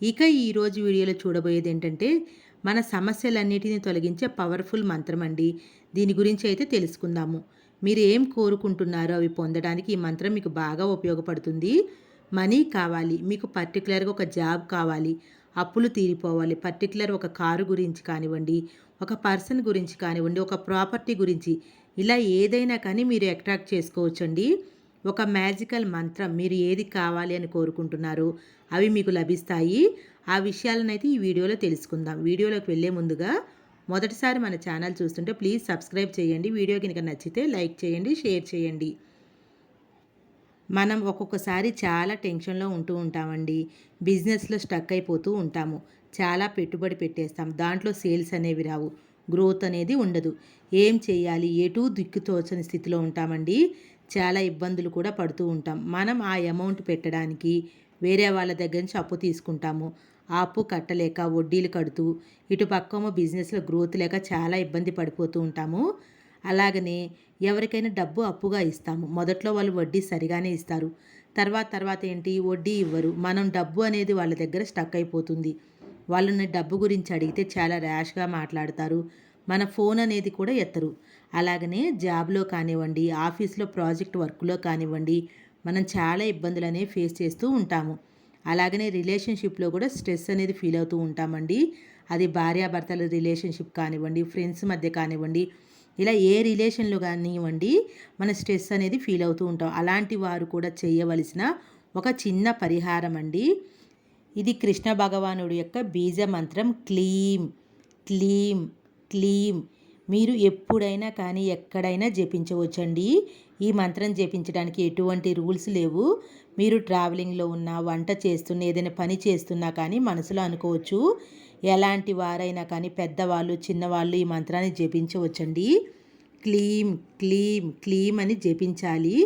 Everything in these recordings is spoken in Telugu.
ఇక ఈరోజు వీడియోలో చూడబోయేది ఏంటంటే మన సమస్యలన్నిటిని తొలగించే పవర్ఫుల్ మంత్రం అండి. దీని గురించి అయితే తెలుసుకుందాము. మీరు ఏం కోరుకుంటున్నారో అవి పొందడానికి ఈ మంత్రం మీకు బాగా ఉపయోగపడుతుంది. మనీ కావాలి మీకు పర్టికులర్గా ఒక జాబ్ కావాలి అప్పులు తీరిపోవాలి పర్టికులర్ ఒక కారు గురించి కానివ్వండి ఒక పర్సన్ గురించి కానివ్వండి ఒక ప్రాపర్టీ గురించి ఇలా ఏదైనా కానీ మీరు అట్రాక్ట్ చేసుకోవచ్చండి. ఒక మ్యాజికల్ మంత్రం మీరు ఏది కావాలి అని కోరుకుంటున్నారో అవి మీకు లభిస్తాయి. ఆ విషయాలనైతే ఈ వీడియోలో తెలుసుకుందాం. వీడియోలోకి వెళ్ళే ముందుగా మొదటిసారి మన ఛానల్ చూస్తుంటే ప్లీజ్ సబ్స్క్రైబ్ చేయండి. వీడియో కనుక నచ్చితే లైక్ చేయండి షేర్ చేయండి. మనం ఒక్కొక్కసారి చాలా టెన్షన్లో ఉంటూ ఉంటామండి. బిజినెస్లో స్టక్ అయిపోతూ ఉంటాము. చాలా పెట్టుబడి పెట్టేస్తాం. దాంట్లో సేల్స్ అనేవి రావు. గ్రోత్ అనేది ఉండదు. ఏం చేయాలి? ఎటు దిక్కు తోచని స్థితిలో ఉంటామండి. చాలా ఇబ్బందులు కూడా పడుతూ ఉంటాం. మనం ఆ అమౌంట్ పెట్టడానికి వేరే వాళ్ళ దగ్గర నుంచి అప్పు తీసుకుంటాము. ఆ అప్పు కట్టలేక వడ్డీలు కడుతూ ఇటు పక్కమో బిజినెస్లో గ్రోత్ లేక చాలా ఇబ్బంది పడిపోతూ ఉంటాము. అలాగనే ఎవరికైనా డబ్బు అప్పుగా ఇస్తాము. మొదట్లో వాళ్ళు వడ్డీ సరిగానే ఇస్తారు. తర్వాత తర్వాత ఏంటి? వడ్డీ ఇవ్వరు. మనం డబ్బు అనేది వాళ్ళ దగ్గర స్టక్ అయిపోతుంది. వాళ్ళని డబ్బు గురించి అడిగితే చాలా ర్యాష్గా మాట్లాడతారు. మన ఫోన్ అనేది కూడా ఎత్తరు. అలాగనే జాబ్లో కానివ్వండి ఆఫీస్లో ప్రాజెక్ట్ వర్క్లో కానివ్వండి మనం చాలా ఇబ్బందులు అనేవి ఫేస్ చేస్తూ ఉంటాము. అలాగనే రిలేషన్షిప్లో కూడా స్ట్రెస్ అనేది ఫీల్ అవుతూ ఉంటామండి. అది భార్యాభర్తల రిలేషన్షిప్ కానివ్వండి ఫ్రెండ్స్ మధ్య కానివ్వండి ఇలా ఏ రిలేషన్లో కానివ్వండి మన స్ట్రెస్ అనేది ఫీల్ అవుతూ ఉంటాం. అలాంటి వారు కూడా చేయవలసిన ఒక చిన్న పరిహారం అండి. ఇది కృష్ణ భగవానుడు యొక్క బీజ మంత్రం క్లీం క్లీం క్లీం. మీరు ఎప్పుడైనా కానీ ఎక్కడైనా జపించవచ్చండి. ఈ మంత్రం జపించడానికి ఎటువంటి రూల్స్ లేవు. మీరు ట్రావెలింగ్లో ఉన్న వంట చేస్తున్న ఏదైనా పని చేస్తున్నా కానీ మనసులో అనుకోవచ్చు. ఎలాంటి వారైనా కానీ పెద్దవాళ్ళు చిన్నవాళ్ళు ఈ మంత్రాన్ని జపించవచ్చండి. క్లీం క్లీం క్లీం అని జపించాలి.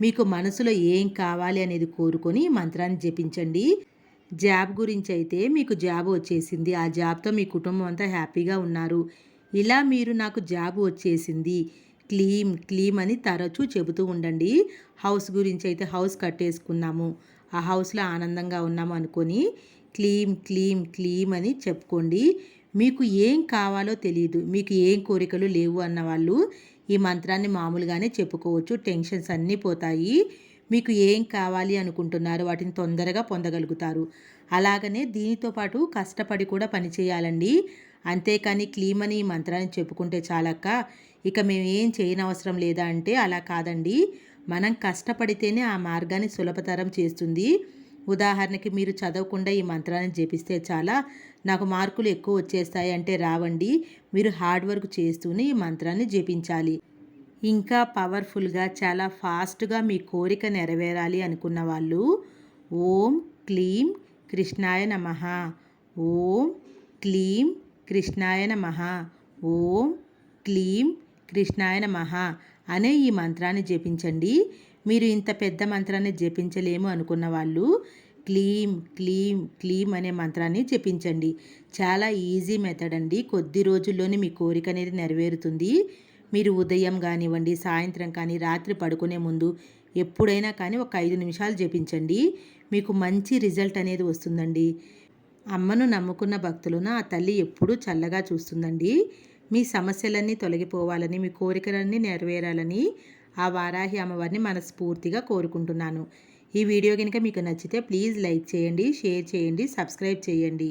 మీకు మనసులో ఏం కావాలి అనేది కోరుకొని ఈ మంత్రాన్ని జపించండి. జాబ్ గురించి అయితే మీకు జాబ్ వచ్చేసింది. ఆ జాబ్తో మీ కుటుంబం అంతా హ్యాపీగా ఉన్నారు. ఇలా మీరు నాకు జాబ్ వచ్చేసింది. క్లీమ్ క్లీమ్ అని తరచూ చెబుతూ ఉండండి. హౌస్ గురించి అయితే హౌస్ కట్టేసుకున్నాము. ఆ హౌస్లో ఆనందంగా ఉన్నాము అనుకొని క్లీమ్ క్లీమ్ క్లీమ్ అని చెప్పుకోండి. మీకు ఏం కావాలో తెలియదు మీకు ఏం కోరికలు లేవు అన్న వాళ్ళు ఈ మంత్రాన్ని మామూలుగానే చెప్పుకోవచ్చు. టెన్షన్స్ అన్నీ పోతాయి. మీకు ఏం కావాలి అనుకుంటున్నారు? వాటిని తొందరగా పొందగలుగుతారు. అలాగనే దీనితో పాటు కష్టపడి కూడా పనిచేయాలండి అంతేకాని క్లీమని మంత్రాన్ని చెప్పుకుంటే చాలక్క. ఇక మేము ఏం చేయనవసరం లేదా అంటే అలా కాదండి. మనం కష్టపడితేనే ఆ మార్గాన్ని సులభతరం చేస్తుంది. ఉదాహరణకి మీరు చదవకుండా ఈ మంత్రాన్ని జపిస్తే చాలా నాకు మార్కులు ఎక్కువ వచ్చేస్తాయి అంటే రావండి. మీరు హార్డ్ వర్క్ చేస్తూనే ఈ మంత్రాన్ని జపించాలి. ఇంకా పవర్ఫుల్గా చాలా ఫాస్ట్గా మీ కోరిక నెరవేరాలి అనుకున్న వాళ్ళు ఓం క్లీం కృష్ణాయ నమ. ఓం క్లీం కృష్ణాయ నమ. ఓం క్లీం కృష్ణాయ నమ అనే ఈ మంత్రాన్ని జపించండి. మీరు ఇంత పెద్ద మంత్రాన్ని జపించలేము అనుకున్న వాళ్ళు క్లీం క్లీం క్లీం అనే మంత్రాన్ని జపించండి. చాలా ఈజీ మెథడ్ అండి. కొద్ది రోజుల్లోనే మీ కోరిక అనేది నెరవేరుతుంది. మీరు ఉదయం కానివ్వండి సాయంత్రం కానీ రాత్రి పడుకునే ముందు ఎప్పుడైనా కానీ ఒక ఐదు నిమిషాలు జపించండి. మీకు మంచి రిజల్ట్ అనేది వస్తుందండి. అమ్మను నమ్ముకున్న భక్తులను ఆ తల్లి ఎప్పుడూ చల్లగా చూస్తుందండి. మీ సమస్యలన్నీ తొలగిపోవాలని మీ కోరికలన్నీ నెరవేరాలని ఆ వారాహి అమ్మవారిని మనస్ఫూర్తిగా కోరుకుంటున్నాను. ఈ వీడియో కనుక మీకు నచ్చితే ప్లీజ్ లైక్ చేయండి షేర్ చేయండి సబ్స్క్రైబ్ చేయండి.